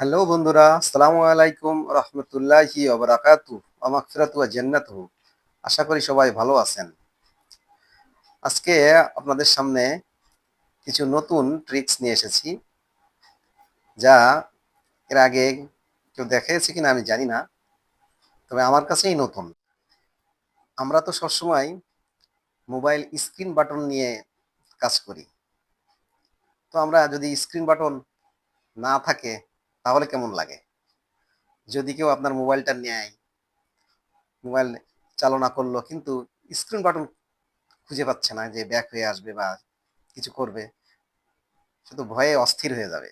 Hello বন্ধুরা, আসসালামু আলাইকুম রহমতুল্লাহি ওবরাকাতু আমাকফিরাতু জান্নাতু আশা করি সবাই ভালো আছেন। আজকে আপনাদের সামনে কিছু নতুন ট্রিক্স নিয়ে এসেছি, যা এর আগে কেউ দেখিয়েছে কিনা আমি জানি না, তবে আমার কাছেই নতুন। আমরা তো সবসময় মোবাইল স্ক্রিন বাটন নিয়ে কাজ করি। তো আমরা যদি স্ক্রিন বাটন না থাকে তাহলে কেমন লাগে? যদি কেউ আপনার মোবাইলটা নেয়, মোবাইল চালনা করল, কিন্তু স্ক্রিন বাটন খুঁজে পাচ্ছে না যে ব্যাক হয়ে আসবে বা কিছু করবে শুধু ভয়ে অস্থির হয়ে যাবে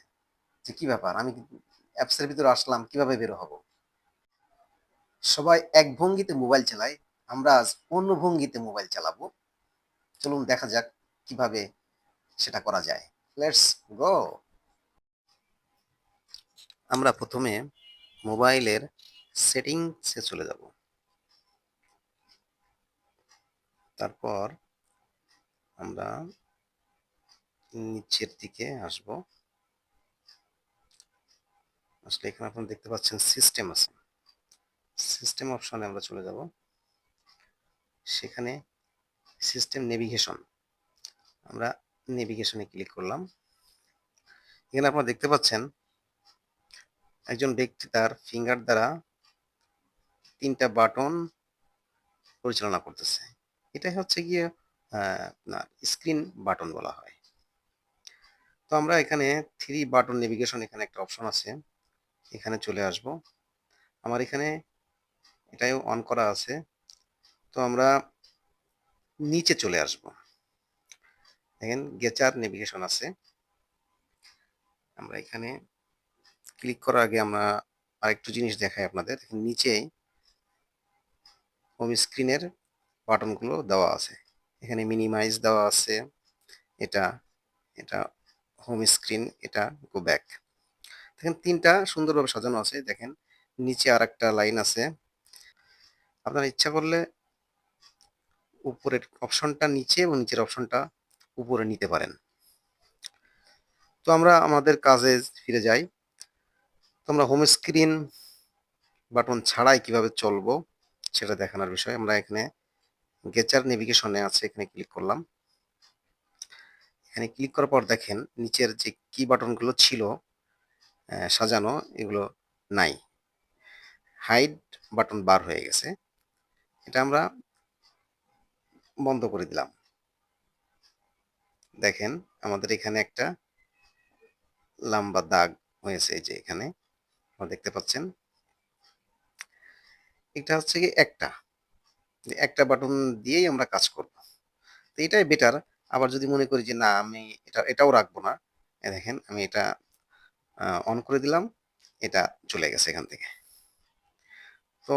যে কি ব্যাপার? আমি অ্যাপসের ভিতরে আসলাম, কীভাবে বের হব? সবাই এক ভঙ্গিতে মোবাইল চালায়, আমরা আজ অন্য ভঙ্গিতে মোবাইল চালাবো। চলুন দেখা যাক কীভাবে সেটা করা যায়। লেটস গো আমরা প্রথমে মোবাইলের সেটিংসে চলে যাব। তারপর আমরা নিচের দিকে আসব। আসলে এখানে আপনারা দেখতে পাচ্ছেন সিস্টেম আছে। সিস্টেম অপশনে আমরা চলে যাব। সেখানে সিস্টেম নেভিগেশন। আমরা নেভিগেশনে ক্লিক করলাম। এখানে আপনারা দেখতে পাচ্ছেন একজন ব্যক্তি তার ফিঙ্গার দ্বারা তিনটা বাটন পরিচালনা করতেছে। এটাই হচ্ছে গিয়ে আপনার স্ক্রিন বাটন বলা হয়। তো আমরা এখানে থ্রি বাটন নেভিগেশন এখানে একটা অপশন আছে। এখানে চলে আসব। আমার এখানে এটাও অন করা আছে। তো আমরা নিচে চলে আসব। দেখেন গেচার নেভিগেশন আছে। আমরা এখানে ক্লিক করার আগে আমরা আরেকটু জিনিস দেখাই আপনাদের। নিচে হোম স্ক্রিনের বাটনগুলো দেওয়া আছে। এখানে মিনিমাইজ দেওয়া আছে। এটা এটা হোম স্ক্রিন এটা গো ব্যাক দেখেন তিনটা সুন্দরভাবে সাজানো আছে। দেখেন নিচে আর একটা লাইন আছে। আপনার ইচ্ছা করলে উপরের অপশনটা নিচে এবং নিচের অপশনটা উপরে নিতে পারেন। তো আমরা আমাদের কাজে ফিরে যাই। তো আমরা হোম স্ক্রিন বাটন ছাড়াই কীভাবে চলবো সেটা দেখানোর বিষয়। আমরা এখানে গেচার নেভিগেশনে আছে, এখানে ক্লিক করলাম। এখানে ক্লিক করার পর দেখেন নিচের যে কি বাটনগুলো ছিল সাজানো, এগুলো নাই। হাইড বাটন বার হয়ে গেছে। এটা আমরা বন্ধ করে দিলাম। দেখেন আমাদের এখানে একটা লম্বা দাগ হয়েছে যে এখানে। দেখতে পাচ্ছেন। এটা হচ্ছে কি একটা। একটা বাটন দিয়েই আমরা কাজ করব। তো এটাই বেটার আবার যদি মনে করি যে না, আমি এটা, এটাও রাখব না দেখেন আমি এটা অন করে দিলাম, এটা চলে গেছে এখান থেকে। তো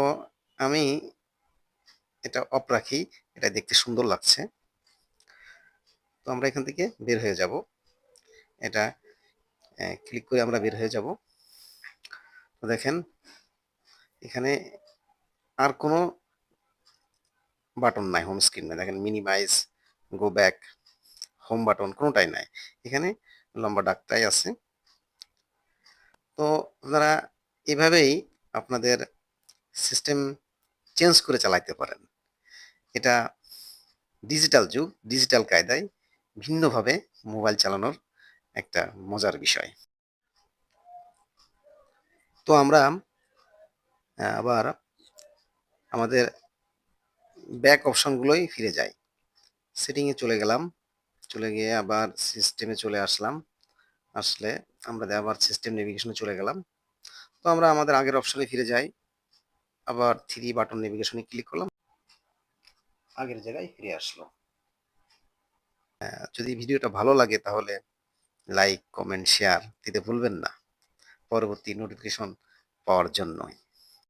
আমি এটা অফ রাখি, এটা দেখতে সুন্দর লাগছে। তো আমরা এখান থেকে বের হয়ে যাব। এটা ক্লিক করে আমরা বের হয়ে যাব। দেখেন, এখানে আর কোনো বাটন নাই হোম স্ক্রিনে দেখেন minimize go back home button কোনোটাই নাই। এখানে লম্বা ডাকটাই আছে। তো আপনারা এভাবেই আপনাদের সিস্টেম চেঞ্জ করে চালাইতে পারেন। এটা ডিজিটাল যুগ ডিজিটাল কায়দায় ভিন্নভাবে মোবাইল চালানোর একটা মজার বিষয়। তো আমরা আবার আমাদের ব্যাক অপশনগুলোই ফিরে যাই। সেটিংয়ে চলে গেলাম। চলে গিয়ে আবার সিস্টেমে চলে আসলাম। আসলে আমরা আবার সিস্টেম নেভিগেশনে চলে গেলাম। তো আমরা আমাদের আগের অপশনে ফিরে যাই। আবার থ্রি বাটন নেভিগেশনে ক্লিক করলাম। আগের জায়গায় ফিরে আসলো। যদি ভিডিওটা ভালো লাগে তাহলে লাইক কমেন্ট শেয়ার দিতে ভুলবেন না। পরবর্তী নোটিফিকেশন পাওয়ার জন্য